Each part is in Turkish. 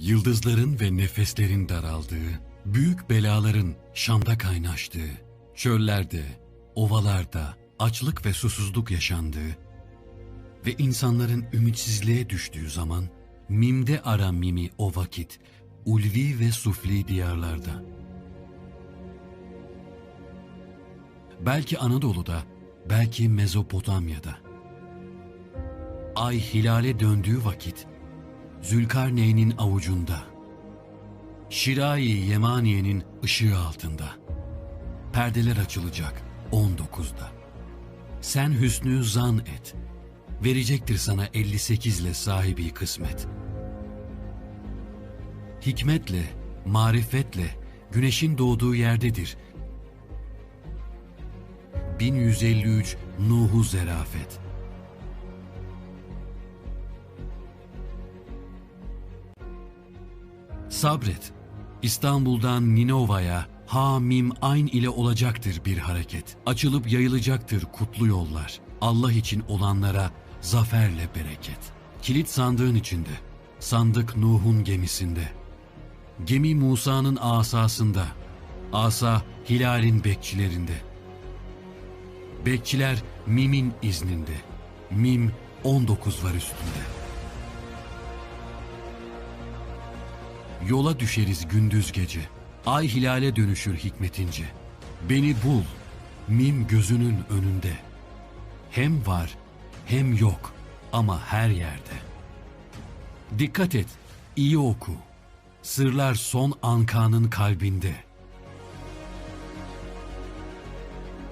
Yıldızların ve nefeslerin daraldığı, büyük belaların Şam'da kaynaştığı, çöllerde, ovalarda açlık ve susuzluk yaşandığı ve insanların ümitsizliğe düştüğü zaman, mimde ara mimi o vakit, ulvi ve sufli diyarlarda. Belki Anadolu'da, belki Mezopotamya'da. Ay hilale döndüğü vakit, Zülkarneyn'in avucunda, Şirai Yemaniye'nin ışığı altında, perdeler açılacak 19'da. Sen hüsnü zan et, verecektir sana 58 ile sahibi kısmet. Hikmetle, marifetle güneşin doğduğu yerdedir. 1153 Nuhu Zerafet Sabret. İstanbul'dan Ninova'ya ha mim ayn ile olacaktır bir hareket. Açılıp yayılacaktır kutlu yollar. Allah için olanlara zaferle bereket. Kilit sandığın içinde. Sandık Nuh'un gemisinde. Gemi Musa'nın asasında. Asa Hilal'in bekçilerinde. Bekçiler Mim'in izninde. Mim 19 var üstünde. Yola düşeriz gündüz gece. Ay hilale dönüşür hikmetince. Beni bul, mim gözünün önünde. Hem var, hem yok ama her yerde. Dikkat et, iyi oku. Sırlar son ankanın kalbinde.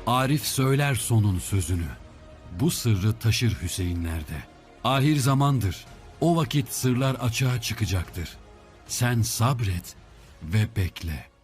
Arif söyler sonun sözünü. Bu sırrı taşır Hüseyinlerde. Ahir zamandır. O vakit sırlar açığa çıkacaktır. Sen sabret ve bekle.''